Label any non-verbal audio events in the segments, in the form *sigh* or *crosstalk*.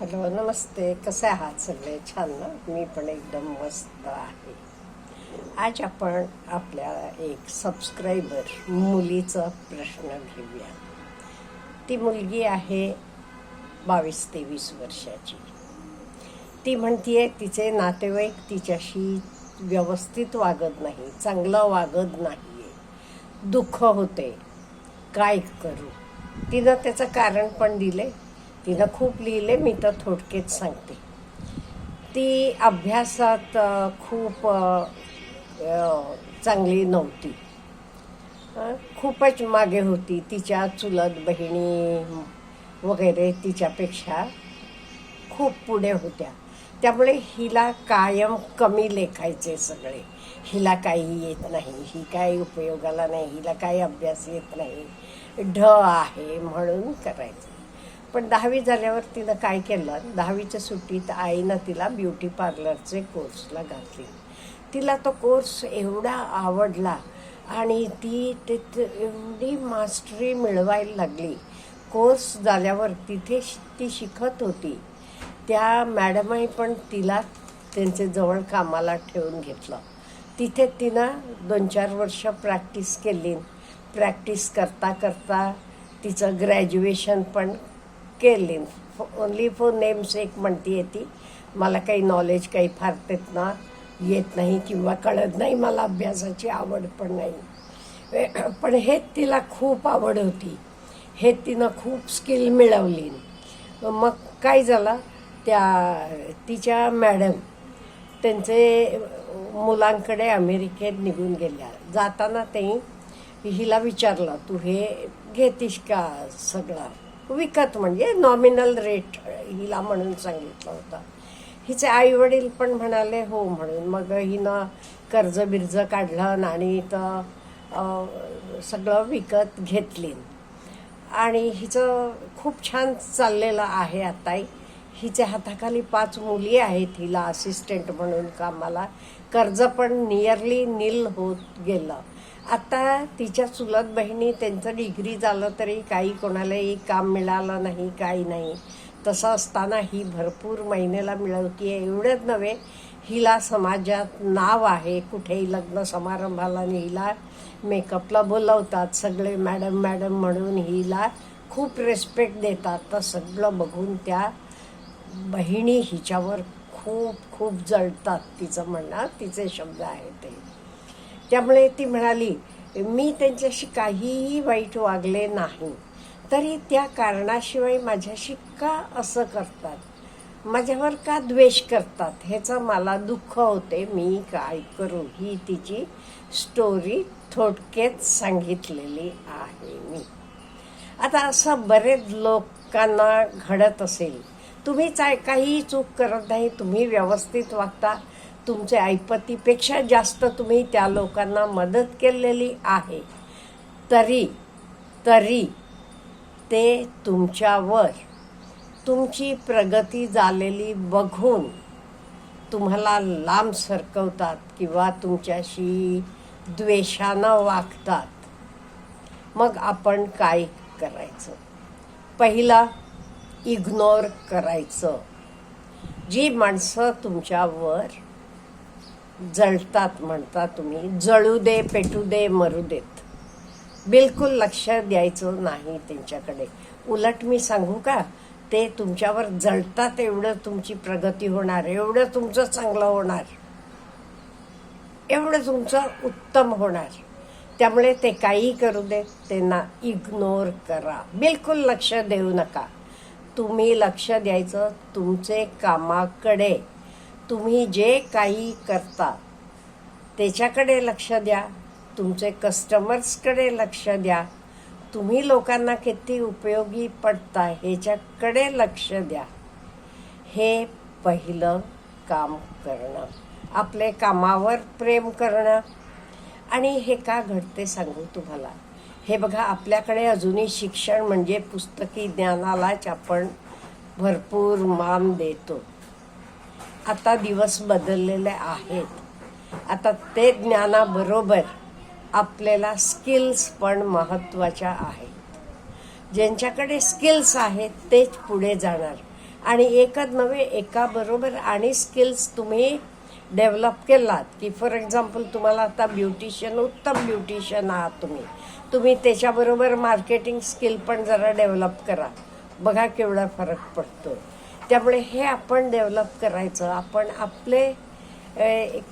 Hello नमस्ते. कसे आहात सगळे? छान ना? मी पण एकदम मस्त आहे. आज आपण आपल्या एक सबस्क्रायबर मुलीचा प्रश्न घेऊया. ती मुलगी आहे बावीस तेवीस वर्षाची. ती म्हणतीये तिचे नातेवाईक तिच्याशी व्यवस्थित वागत नाही चांगलं वागत नाही आहे दुःख होते. काय करू? तिनं त्याचं कारण पण दिले तिनं खूप लिहिले मी तर थोडकेच सांगते. ती अभ्यासात खूप चांगली नव्हती. खूपच मागे होती. तिच्या चुलत बहिणी वगैरे तिच्यापेक्षा खूप पुढे होत्या. त्यामुळे हिला कायम कमी लेखायचे सगळे. हिला काही येत नाही ही काही उपयोगाला नाही हिला काही अभ्यास येत नाही. ढ आहे म्हणून करायचं. पण दहावी झाल्यावर तिनं काय केलं? दहावीच्या सुट्टीत आईनं तिला ब्युटी पार्लरचे कोर्सला घातली. तिला तो कोर्स एवढा आवडला आणि ती ते एवढी मास्टरी मिळवायला लागली. कोर्स झाल्यावर तिथे ती शिकत होती. त्या मॅडमही पण तिला त्यांचे जवळ कामाला ठेवून घेतलं. तिथे तिनं दोन चार वर्ष प्रॅक्टिस केली. प्रॅक्टिस करता करता तिचं ग्रॅज्युएशन पण केली. ओनली फॉर नेम्स एक म्हणती ती. मला काही नॉलेज काही फार ना येत नाही किंवा कळत नाही. मला अभ्यासाची आवड पण नाही. *clears throat* पण हे तिला खूप आवड होती. हे तिनं खूप स्किल मिळवली. मग काय झालं? त्या तिच्या मॅडम त्यांचे मुलांकडे अमेरिकेत निघून गेल्या. जाताना ते हिला विचारलं तू हे घेतीस का सगळं? विकत म्हणजे नॉमिनल रेट हिला म्हणून सांगितलं होतं. हिचे आई वडील पण म्हणाले हो म्हणून. मग हिनं कर्ज बिर्ज काढलं आणि तर सगळं विकत घेतली. आणि हिचं खूप छान चाललेलं आहे आताही हिच्या हाताखाली पाच मुली आहेत हिला असिस्टंट म्हणून कामाला. कर्ज पण नियरली नील होत गेलं. आता तिच्या चुलत बहिणी त्यांचं डिग्री झालं तरी काही कोणालाही काम मिळालं नाही काही नाही. तसं असताना ही भरपूर महिन्याला मिळवती आहे एवढंच नव्हे हिला समाजात नाव आहे. कुठेही लग्न समारंभाला आणि हिला मेकअपला बोलवतात. सगळे मॅडम मॅडम म्हणून हिला खूप रेस्पेक्ट देतात. तर सगळं बघून त्या बहिणी हिच्यावर खूप खूप जळतात. तिचं म्हणणं तिचे शब्द आहे ते. त्यामुळे ती म्हणाली मी त्यांच्याशी काहीही वाईट वागले नाही. तरी त्या कारणाशिवाय माझ्याशी का असं करतात? माझ्यावर का द्वेष करतात? ह्याचं मला दुःख होते. मी काय करू? ही तिची स्टोरी थोडक्यात सांगितलेली आहे मी. आता असं बरेच लोकांना घडत असेल. तुम्ही चा- काहीही चूक करत नाही. तुम्ही व्यवस्थित वागता. तुमच्या ऐपतीपेक्षा जास्त तुम्ही त्या लोकांना मदत केलेली आहे. तरी तरी ते तुमच्यावर तुमची प्रगती झालेली बघून तुम्हाला लांब सरकवतात किंवा तुमच्याशी द्वेषानं वागतात. मग आपण काय करायचं? पहिला इग्नोर करायचं. जी माणसं तुमच्यावर जळतात म्हणता तुम्ही जळू दे पेटू दे मरू देत. बिलकुल लक्ष द्यायचं नाही त्यांच्याकडे. उलट मी सांगू का ते तुमच्यावर जळतात एवढं तुमची प्रगती होणार एवढं तुमचं चांगलं होणार. एवढं तुमचं उत्तम होणार. त्यामुळे ते काही करू देत त्यांना इग्नोर करा. बिलकुल लक्ष देऊ नका. तुम्ही लक्ष द्यायचं तुमचे कामाकडे. तुम्ही जे काही करता त्याच्याकडे लक्ष द्या. तुमचे कस्टमर्सकडे लक्ष द्या. तुम्ही लोकांना किती उपयोगी पडता ह्याच्याकडे लक्ष द्या. हे पहिलं काम करणं. आपले कामावर प्रेम करणं. आणि हे का घडते सांगू तुम्हाला? हे बघा आपल्याकडे अजूनही शिक्षण म्हणजे पुस्तकी ज्ञानालाच आपण भरपूर मान देतो. आता दिवस बदललेले आहेत. आता ते ज्ञानाबरोबर आपल्याला स्किल्स पण महत्त्वाच्या आहेत. ज्यांच्याकडे स्किल्स आहेत तेच पुढे जाणार. आणि एकच नव्हे एकाबरोबर आणि स्किल्स तुम्ही डेव्हलप केलात. की फॉर एक्झाम्पल तुम्हाला आता ब्युटिशियन उत्तम ब्युटिशियन आहात तुम्ही. तुम्ही त्याच्याबरोबर मार्केटिंग स्किल पण जरा डेव्हलप करा. बघा केवढा फरक पडतो त्यामुळे हे आपण डेव्हलप करायचं. आपण आपले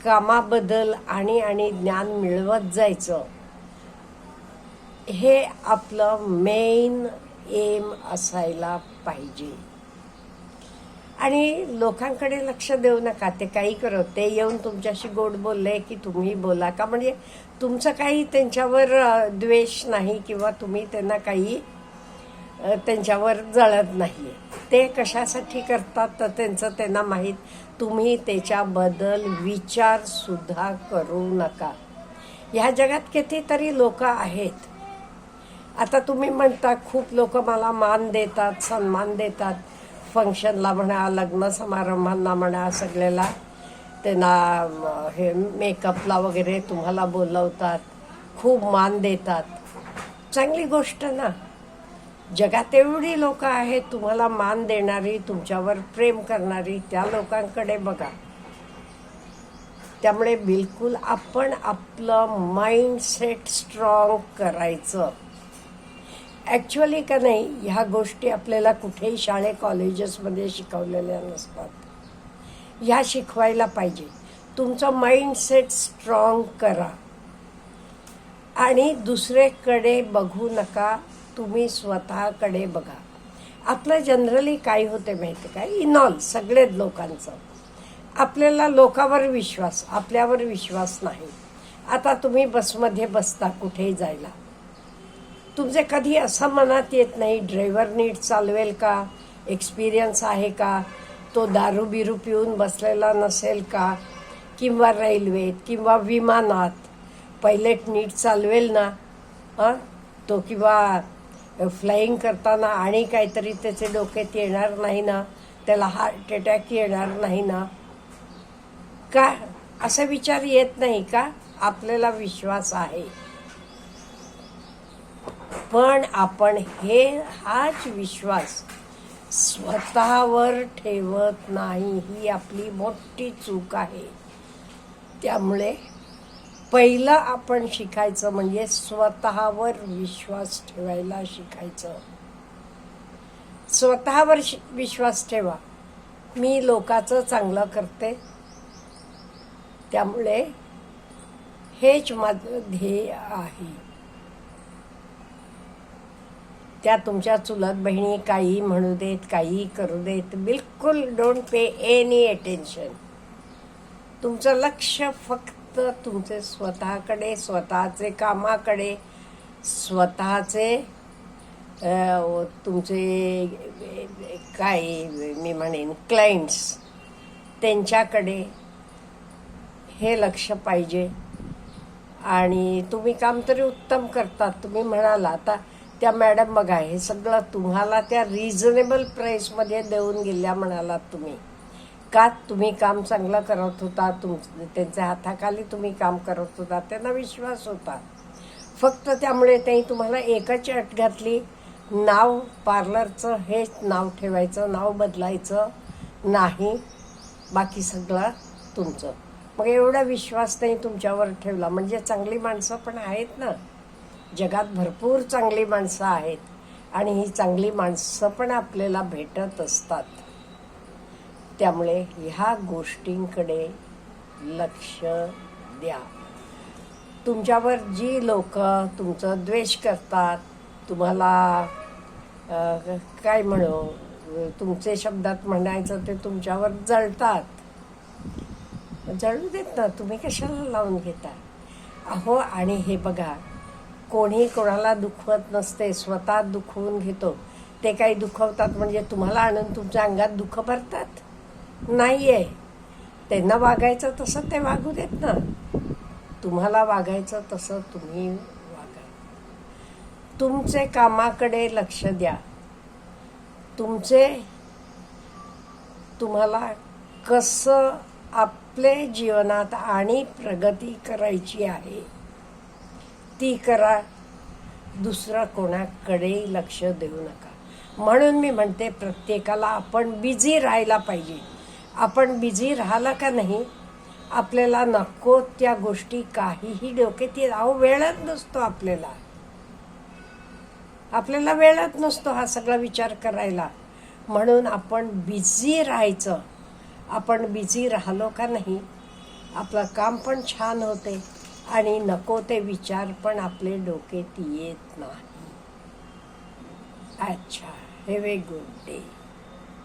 कामाबद्दल आणि आणि ज्ञान मिळवत जायचं. हे आपलं मेन एम असायला पाहिजे. आणि लोकांकडे लक्ष देऊ नका. ते काही करत ते येऊन तुमच्याशी गोड बोलले की तुम्ही बोला का? म्हणजे तुमचं काही त्यांच्यावर द्वेष नाही किंवा तुम्ही त्यांना काही त्यांच्यावर जळत नाही ते कशासाठी करतात तर त्यांचं त्यांना माहीत. तुम्ही त्याच्याबद्दल विचारसुद्धा करू नका. ह्या जगात कितीतरी लोक आहेत. आता तुम्ही म्हणता खूप लोक मला मान देतात सन्मान देतात. फंक्शनला म्हणा लग्न समारंभांना म्हणा सगळ्याला. त्यांना हे मेकअपला वगैरे तुम्हाला बोलवतात. खूप मान देतात. चांगली गोष्ट ना. जगात एवढी लोक आहेत तुम्हाला मान देणारी तुमच्यावर प्रेम करणारी त्या लोकांकडे बघा. त्यामुळे बिलकुल आपण आपलं माइंडसेट स्ट्रॉंग करायचं. ॲक्च्युअली का नाही ह्या गोष्टी आपल्याला कुठेही शाळे कॉलेजेसमध्ये शिकवलेल्या नसतात. ह्या शिकवायला पाहिजे. तुमचं माइंडसेट स्ट्रॉंग करा. आणि दुसरेकडे बघू नका तुम्ही स्वतःकडे बघा. आपलं जनरली काय होते माहिती काय इनॉल सगळेच लोकांचं. आपल्याला लोकावर विश्वास आपल्यावर विश्वास नाही. आता तुम्ही बसमध्ये बसता कुठेही जायला? तुमचे कधी असं मनात येत नाही ड्रायव्हर नीट चालवेल का? एक्सपिरियन्स आहे का? तो दारू बिरू पिऊन बसलेला नसेल का? किंवा रेल्वेत किंवा विमानात? पायलट नीट चालवेल ना? हां तो किंवा फ्लाईंग करताना आणि काहीतरी त्याचे डोक्यात येणार नाही ना त्याला हार्ट अटॅक येणार नाही ना. का असा विचार येत नाही का? आपल्याला विश्वास आहे. पण आपण हे हाच विश्वास स्वतःवर ठेवत नाही. ही आपली मोठी चूक आहे. त्यामुळे पहिलं आपण शिकायचं म्हणजे स्वतःवर विश्वास ठेवायला शिकायचं. स्वतःवर शि- विश्वास ठेवा. मी लोकाचं चांगलं करते. त्यामुळे हेच माझं ध्येय आहे. त्या तुमच्या चुलत बहिणी काही म्हणू देत काही करू देत बिलकुल डोंट पे एनी अटेन्शन तुमचं लक्ष फक्त तुमचे स्वतःकडे स्वतःचे कामाकडे स्वतःचे तुमचे काय मी म्हणेन क्लायंट्स त्यांच्याकडे हे लक्ष पाहिजे. आणि तुम्ही काम तरी उत्तम करतात तुम्ही म्हणाला आता त्या मॅडम बघा हे सगळं तुम्हाला त्या रिझनेबल प्राईसमध्ये देऊन गेल्या म्हणालात तुम्ही. का तुम्ही काम चांगलं करत होता? तुम त्यांच्या हाताखाली तुम्ही काम करत होता. त्यांना विश्वास होता. फक्त त्यामुळे त्यांनी तुम्हाला एकच अट घातली. नाव पार्लरचं हेच नाव ठेवायचं नाव बदलायचं नाही. बाकी सगळं तुमचं. मग एवढा विश्वास त्यांनी तुमच्यावर ठेवला. म्हणजे चांगली माणसं पण आहेत ना. जगात भरपूर चांगली माणसं आहेत. आणि ही चांगली माणसं पण आपल्याला भेटत असतात. त्यामुळे ह्या गोष्टींकडे लक्ष द्या. तुमच्यावर जी लोक तुमचं द्वेष करतात तुम्हाला काय म्हणू तुमचे शब्दात म्हणायचं ते तुमच्यावर जळतात. जळू देत ना तुम्ही कशाला लावून घेता? अहो आणि हे बघा कोणी कोणाला दुखवत नसते स्वतः दुखवून घेतो. ते काही दुखवतात म्हणजे तुम्हाला आणून तुमच्या अंगात दुःख भरतात? नाही आहे त्यांना वागायचं तसं ते वागू देत ना. तुम्हाला वागायचं तसं तुम्ही वागा. तुमचे कामाकडे लक्ष द्या. तुमचे तुम्हाला कसं आपले जीवनात आणि प्रगती करायची आहे ती करा. दुसरं कोणाकडे लक्ष देऊ नका. म्हणून मी म्हणते प्रत्येकाला आपण बिझी राहायला पाहिजे. आपण बिझी राहिलं का नाही? आपल्याला नको त्या गोष्टी काहीही डोक्यात येत अहो वेळच नसतो आपल्याला. आपल्याला वेळच नसतो हा सगळा विचार करायला. म्हणून आपण बिझी राहायचं. आपण बिझी राहिलो का नाही? आपलं काम पण छान होते आणि नको ते विचार पण आपले डोक्यात येत नाही. अच्छा हॅव ए गुड डे